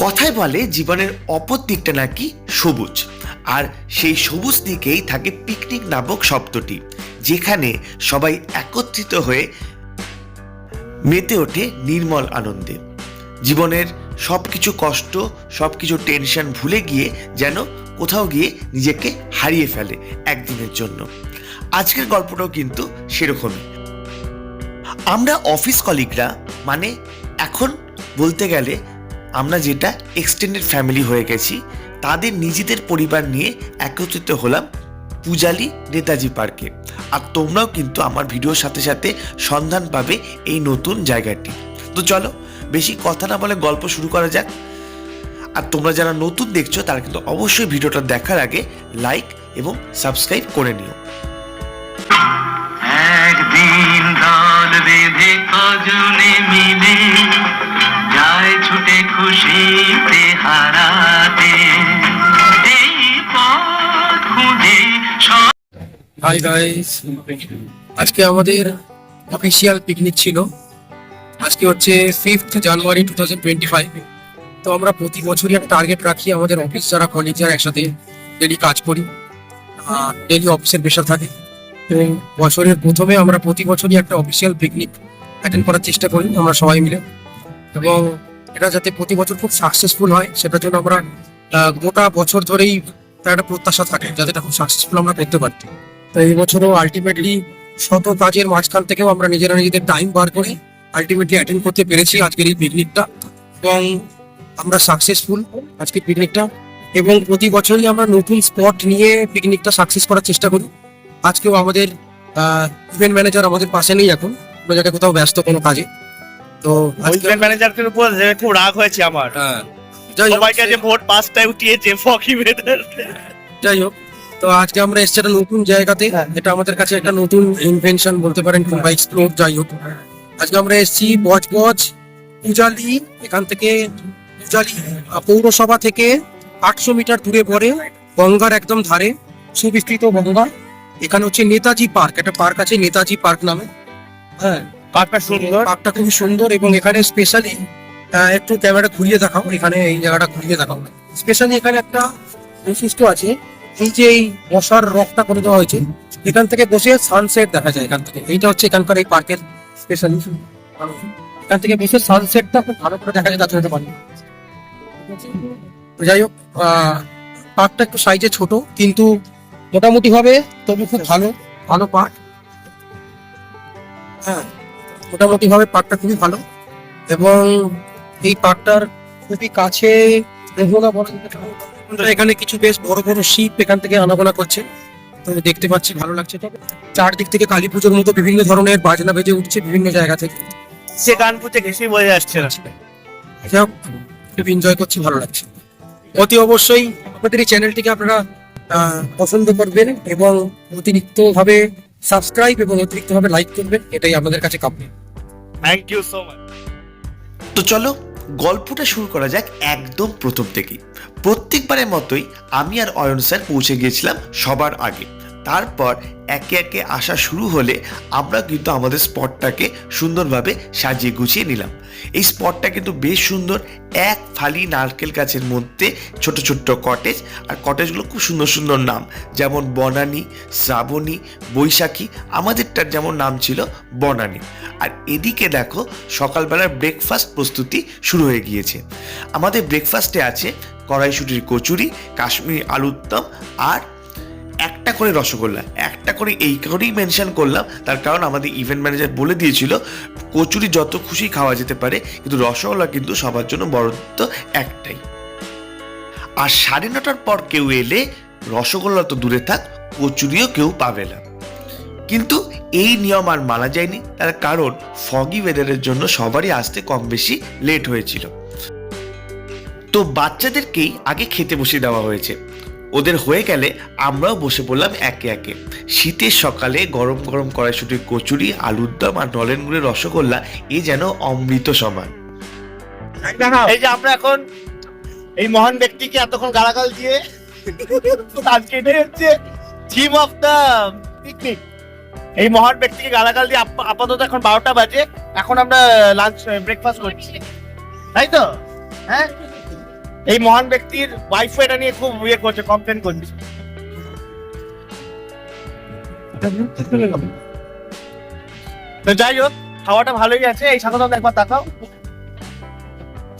কথায় বলে জীবনের অপর দিকটা নাকি সবুজ। আর সেই সবুজ দিকেই থাকে পিকনিক নামক শব্দটি, যেখানে সবাই একত্রিত হয়ে মেতে ওঠে নির্মল আনন্দে। জীবনের সব কিছু কষ্ট সব কিছু টেনশন ভুলে গিয়ে যেন কোথাও গিয়ে নিজেকে হারিয়ে ফেলে একদিনের জন্য। আজকের গল্পটাও কিন্তু সেরকমই। আমরা অফিস কলিগরা মানে এখন বলতে গেলে আমরা যেটা এক্সটেন্ডেড ফ্যামিলি হয়ে গেছি, তাদের নিজেদের পরিবার নিয়ে একত্রিত হলাম পূজালি নেতাজি পার্কে। আর তোমরাও কিন্তু আমার ভিডিওর সাথে সাথে সন্ধান পাবে এই নতুন জায়গাটি। তো চলো, বেশি কথা না বলে গল্প শুরু করা যাক। আর তোমরা যারা নতুন দেখছ, তারা কিন্তু অবশ্যই ভিডিওটা দেখার আগে লাইক এবং সাবস্ক্রাইব করে নিও। একদিন দল বেঁধে কজনে মিলে যায় ছুটে খুশিতে হারাতে হাই গাইস আজকে আমাদের অফিসিয়াল পিকনিক ছিল। আজকে হচ্ছে fifth January two thousand twenty five তো আমরা প্রতি বছরই একটা টার্গেট রাখি আমাদের অফিস যারা কলিগ যারা একসাথে ডেলি কাজ করি ডেলি অফিসের প্রেশার থাকে। এবং বছরের প্রথমে আমরা প্রতি বছরই একটা অফিসিয়াল পিকনিক অ্যাটেন্ড করার চেষ্টা করি আমরা সবাই মিলে। এবং এটা যাতে প্রতি বছর খুব সাকসেসফুল হয়, সেটার জন্য আমরা গোটা বছর ধরেই তার একটা প্রত্যাশা থাকে, যাতে খুব সাকসেসফুল আমরা করতে পারি। তো এই বছরও আলটিমেটলি শত কাজের মাঝখান থেকেও আমরা নিজেরা নিজেদের টাইম বার করে আলটিমেটলি অ্যাটেন্ড করতে পেরেছি আজকের এই পিকনিকটা এবং আমরা সাকসেসফুল আজকের পিকনিকটা এবং প্রতি বছরই আমরা নতুন স্পট নিয়ে পিকনিকটা সাকসেস করার চেষ্টা করি। আজকেও আমাদের ইভেন্ট ম্যানেজার আমাদের পাশে নেই এখন। কোনো জায়গায় কোথাও ব্যস্ত কোনো কাজে। তো ইভেন্ট ম্যানেজারদের উপর খুব রাগ হয়েছে আমার। হ্যাঁ, যাই হোক, সবাইকে ভোট পাঁচটায় উঠিয়েছে ফকি ইভেন্টের যাই হোক তো আজকে আমরা এসেছি একটা নতুন জায়গাতে। এটা আমাদের কাছে একটা নতুন ইনভেনশন বলতে পারেন কিংবা এক্সপ্লোর যাই হোক। আজকে আমরা এসেছি বজবজ পূজালি এখান থেকে পূজালি পৌরসভা থেকে আটশো মিটার দূরে পড়ে গঙ্গার একদম ধারে সুবিস্তৃত গঙ্গা। এখানে হচ্ছে নেতাজি পার্ক একটা পার্ক আছে নেতাজি পার্ক নামে। হ্যাঁ। পার্কটা সুন্দর। পার্কটা খুবই সুন্দর এবং এখানে স্পেশালি একটু ক্যামেরা ঘুরিয়ে দেখাও। এখানে এই জায়গাটা ঘুরিয়ে দেখাও। স্পেশালি এখানে একটা বৈশিষ্ট্য আছে। এই যে এই বসার রকটা করে দেওয়া হয়েছে, এখান থেকে বসে সানসেট দেখা যায় এখান থেকে। এইটা হচ্ছে এখানকার এই পার্কের স্পেশালি এখান থেকে বসে সানসেটটা খুব ভালো করে দেখা যায়, তার জন্য পারি যাই হোক পার্কটা একটু সাইজে ছোট, কিন্তু মোটামুটি ভাবে তবু খুব ভালো ভালো পার্ক। হ্যাঁ। মোটামুটি ভাবে পার্কটা খুবই ভালো। এবং এই পার্কটার খুবই কাছে। এখানে কিছু বেশ বড় বড় শিপ এখান থেকে আনাগোনা করছে। তো দেখতে পাচ্ছি ভালো লাগছে। চারদিক থেকে কালী পুজোর মতো বিভিন্ন ধরনের বাজনা বেজে উঠছে বিভিন্ন জায়গা থেকে। সে গান পুজো ঘেসেই বোঝা আসছে যাই হোক, খুব এনজয় করছি ভালো লাগছে। অতি অবশ্যই আমাদের এই চ্যানেলটিকে আপনারা পছন্দ করবেন এবং অতিরিক্ত ভাবে সাবস্ক্রাইব এবং অতিরিক্ত ভাবে লাইক করবেন এটাই আমাদের কাছে কাম্য। থ্যাংক ইউ সো মাচ তো চলো গল্পটা শুরু করা যাক একদম প্রথম থেকেই। প্রত্যেকবারের মতোই আমি আর অয়ন স্যার পৌঁছে গিয়েছিলাম সবার আগে। তারপর একে একে আসা শুরু হলে আমরা কিন্তু আমাদের স্পটটাকে সুন্দরভাবে সাজিয়ে গুছিয়ে নিলাম। এই স্পটটা কিন্তু বেশ সুন্দর, এক ফালি নারকেল গাছের মধ্যে ছোট ছোট্ট কটেজ আর কটেজগুলো খুব সুন্দর সুন্দর নাম, যেমন বনানী, শ্রাবণী, বৈশাখী, আমাদেরটার যেমন নাম ছিল বনানী। আর এদিকে দেখো, সকালবেলার ব্রেকফাস্ট প্রস্তুতি শুরু হয়ে গিয়েছে। আমাদের ব্রেকফাস্টে আছে কড়াইশুটির কচুরি, কাশ্মীরি আলুর দম আর একটা করে রসগোল্লা, একটা করে এই করেই মেনশন করলাম। তার কারণ আমাদের ইভেন্ট ম্যানেজার বলে দিয়েছিল, কচুরি যত খুশি খাওয়া যেতে পারে, কিন্তু রসগোল্লা কিন্তু সবার জন্য বরাদ্দ একটাই। আর সাড়ে নটার পর কেউ এলে, রসগোল্লা তো দূরে থাক, কচুরিও কেউ পাবে না। কিন্তু এই নিয়ম আর মানা যায়নি, তার কারণ ফগি ওয়েদারের জন্য সবারই আসতে কম বেশি লেট হয়েছিল। তো বাচ্চাদেরকেই আগে খেতে বসিয়ে দেওয়া হয়েছে। ওদের হয়ে গেলে আমরাও বসে পড়লাম একে একে। শীতের সকালে গরম গরম কড়াইশুটির কচুরি আলুর দম আর নলেন গুড়ের রসগোল্লা এ যেন অমৃত সমান। এই যে আমরা এখন এই মহান ব্যক্তিকে এতক্ষণ গালাগাল দিয়ে আজকে এটাই হচ্ছে থিম অফ দ্য পিকনিক এই মহান ব্যক্তিকে গালাগাল দিয়ে আপাতত এখন বারোটা বাজে। এখন আমরা লাঞ্চ ব্রেকফাস্ট করছি। তাই তো? হ্যাঁ? এই মহান ব্যক্তির ওয়াইফ এটা নিয়ে খুব ইয়ে করছে কমপ্লেন করছে। তো যাই হোক, খাওয়াটা ভালোই আছে। এই সাথে একবার তাকাও।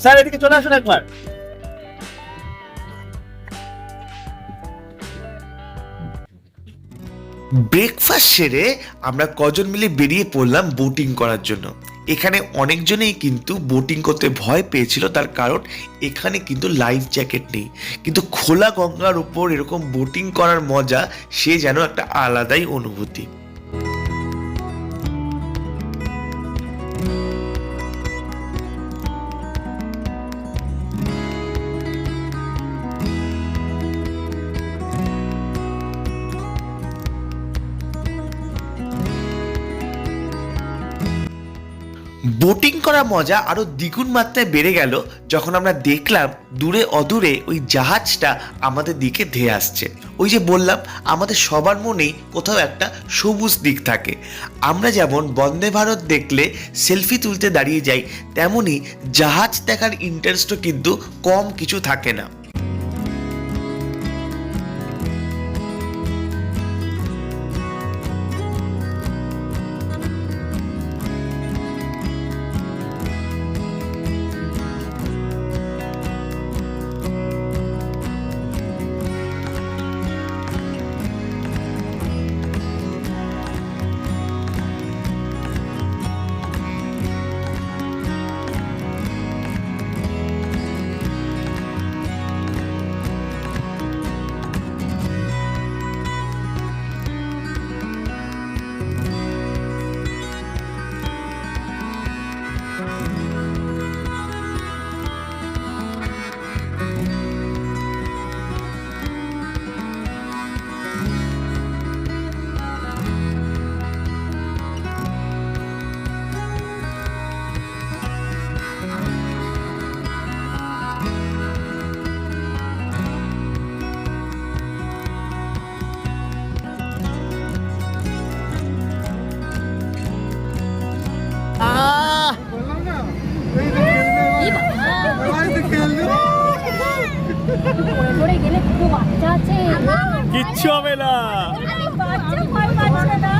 স্যার, এদিকে চলে আসুন একবার। ব্রেকফাস্ট সেরে আমরা কজন মিলে বেরিয়ে পড়লাম বোটিং করার জন্য। এখানে অনেকজনেই কিন্তু বোটিং করতে ভয় পেয়েছিল, তার কারণ এখানে কিন্তু লাইফ জ্যাকেট নেই। কিন্তু খোলা গঙ্গার উপর এরকম বোটিং করার মজা, সে যেন একটা আলাদাই অনুভূতি। বোটিং করার মজা আরও দ্বিগুণ মাত্রায় বেড়ে গেল যখন আমরা দেখলাম দূরে অদূরে ওই জাহাজটা আমাদের দিকে ধেয়ে আসছে। ওই যে বললাম, আমাদের সবার মনেই কোথাও একটা সবুজ দিক থাকে। আমরা যেমন বন্দে ভারত দেখলে সেলফি তুলতে দাঁড়িয়ে যাই তেমনই জাহাজ দেখার ইন্টারেস্টও কিন্তু কম কিছু থাকে না। কিচ্ছু হবে না। বাচ্চা ভয় পাচ্ছে না না,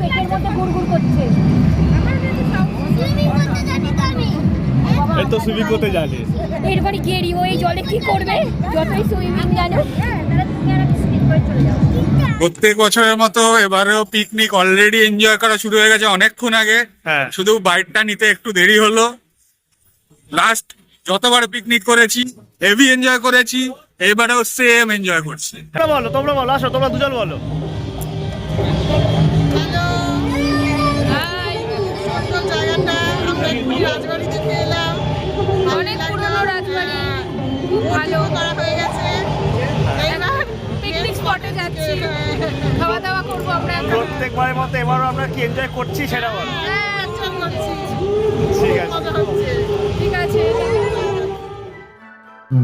পেটের মধ্যে গুড়গুড় করছে এই তো সুইমিং করতে জানে এরপরে গেরি ওই জলে কি করবে? যতই সুইমিং জানো প্রত্যেক বছরের মতো এবারেও পিকনিক অলরেডি এনজয় করা শুরু হয়ে গেছে অনেকক্ষণ আগে। হ্যাঁ। শুধু বাইকটা নিতে একটু দেরি হলো। লাস্ট যতবার পিকনিক করেছি হেভি এনজয় করেছি এবারেও সেম এনজয় করছি। তোমরা বলো তোমরা বলো আসো তোমরা দুজন বলো। সুন্দর জায়গাটা আমরা একটু রাজবাড়ি দেখে এলাম অনেক পুরনো রাজবাড়ি। খুব ভালো। করা হয়ে গেছে এইবার পিকনিক স্পটে যাচ্ছি। খাওয়া দাওয়া করব আমরা এখন। প্রত্যেকবারের মতো এবারও আমরা কি এনজয় করছি সেটা বলো। হ্যাঁ।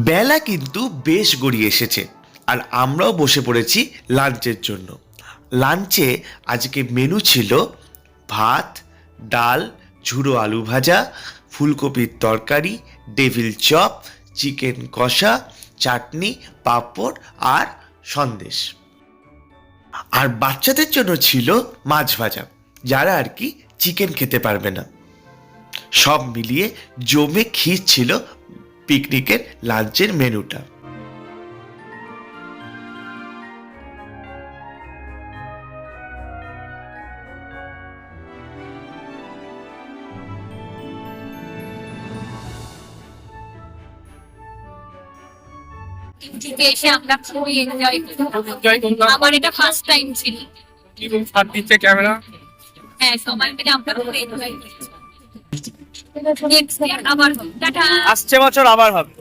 বেলা কিন্তু বেশ গড়িয়ে এসেছে, আর আমরাও বসে পড়েছি লাঞ্চের জন্য। লাঞ্চে আজকে মেনু ছিল ভাত, ডাল, ঝুড়ো আলু ভাজা, ফুলকপির তরকারি ডেভিল চপ চিকেন কষা, চাটনি, পাঁপড় আর সন্দেশ। আর বাচ্চাদের জন্য ছিল মাছ ভাজা, যারা আর কি চিকেন খেতে পারবে না। সব মিলিয়ে জমে খির ছিল পিকনিকের লাঞ্চের মেনুটা। এসে আমরা খুবই এনজয় আমার এটা ফার্স্ট টাইম ছিল। ক্যামেরা হ্যাঁ সবাই মিলে আমরা খুব এনজয় করেছি। আবার টাটা। আসছে বছর আবার হবে।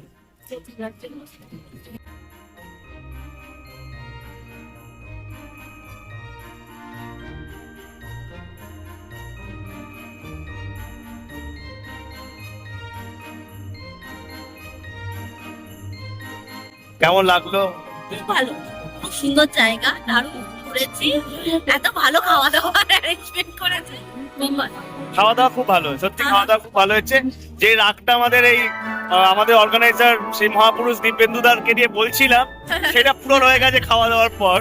কেমন লাগল? ভালো। খুব সুন্দর জায়গা দারুণ। ঘুরেছি এত ভালো খাওয়া দাওয়ার অ্যারেঞ্জমেন্ট করেছে। খাওয়া দাওয়া খুব ভালো সত্যি খাওয়া দাওয়া খুব ভালো হয়েছে। যে রাগটা আমাদের এই আমাদের অর্গানাইজার সেই মহাপুরুষ দীপেন্দুদারকে নিয়ে বলছিলাম সেটা পূরণ হয়ে গেছে খাওয়া দাওয়ার পর।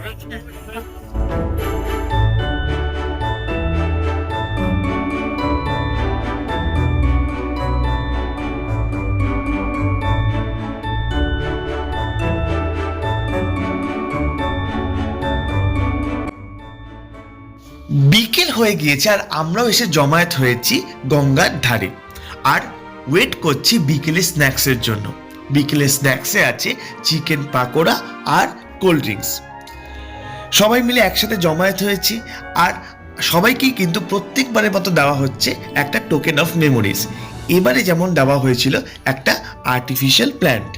বিকেল হয়ে গিয়েছে আর আমরাও এসে জমায়েত হয়েছি গঙ্গার ধারে। আর ওয়েট করছি বিকেলে স্ন্যাক্সের জন্য। বিকেলে স্ন্যাক্সে আছে চিকেন পাকোড়া আর কোল্ড ড্রিঙ্কস সবাই মিলে একসাথে জমায়েত হয়েছি আর সবাইকেই কিন্তু প্রত্যেকবারের মতো দেওয়া হচ্ছে একটা টোকেন অফ মেমোরিজ এবারে যেমন দেওয়া হয়েছিল একটা আর্টিফিশিয়াল প্ল্যান্ট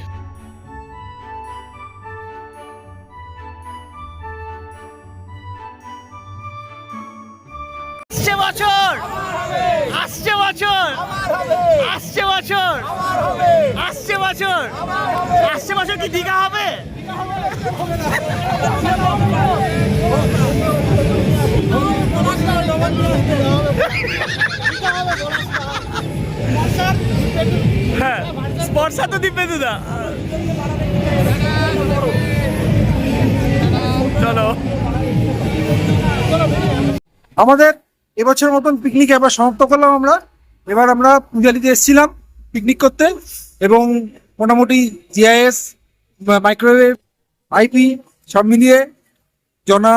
বছর। আসছে বছর। আসছে বছর। আসছে বছর। আসছে বছর কি দীঘা হবে? হ্যাঁ স্পর্শা তো দিব্যেন্দুদা চলো। আমাদের এবছর মতন পিকনিক এবার সমাপ্ত করলাম আমরা। এবার আমরা পূজালিতে এসেছিলাম পিকনিক করতে এবং মোটামুটি জিআইএস মাইক্রোওয়েভ আইপি সব মিলিয়ে জনা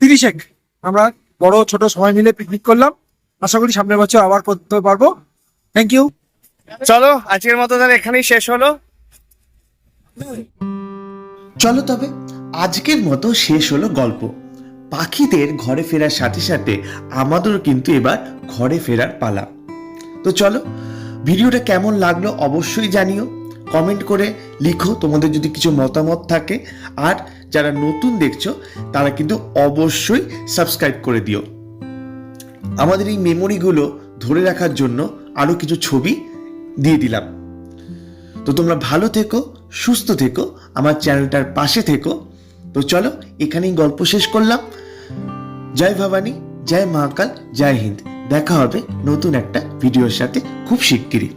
তিরিশেক আমরা বড় ছোট সবাই মিলে পিকনিক করলাম। আশা করি সামনের বছর আবার করতে পারব। থ্যাংক ইউ চলো আজকের মতো তাহলে এখানেই শেষ হলো। চলো তবে আজকের মতো শেষ হলো গল্প। পাখিদের ঘরে ফেরার সাথে সাথে আমাদেরও কিন্তু এবার ঘরে ফেরার পালা। তো চলো, ভিডিওটা কেমন লাগল অবশ্যই জানিও। কমেন্ট করে লিখো তোমাদের যদি কিছু মতামত থাকে। আর যারা নতুন দেখছ, তারা কিন্তু অবশ্যই সাবস্ক্রাইব করে দিও। আমাদের এই মেমোরিগুলো ধরে রাখার জন্য আরও কিছু ছবি দিয়ে দিলাম। তো তোমরা ভালো থেকো, সুস্থ থেকো, আমার চ্যানেলটার পাশে থেকো। তো চলো এখানেই গল্প শেষ করলাম। জয় ভবানী, জয় মহাকাল, জয় হিন্দ। দেখা হবে নতুন একটা ভিডিওর সাথে খুব শিগগিরই।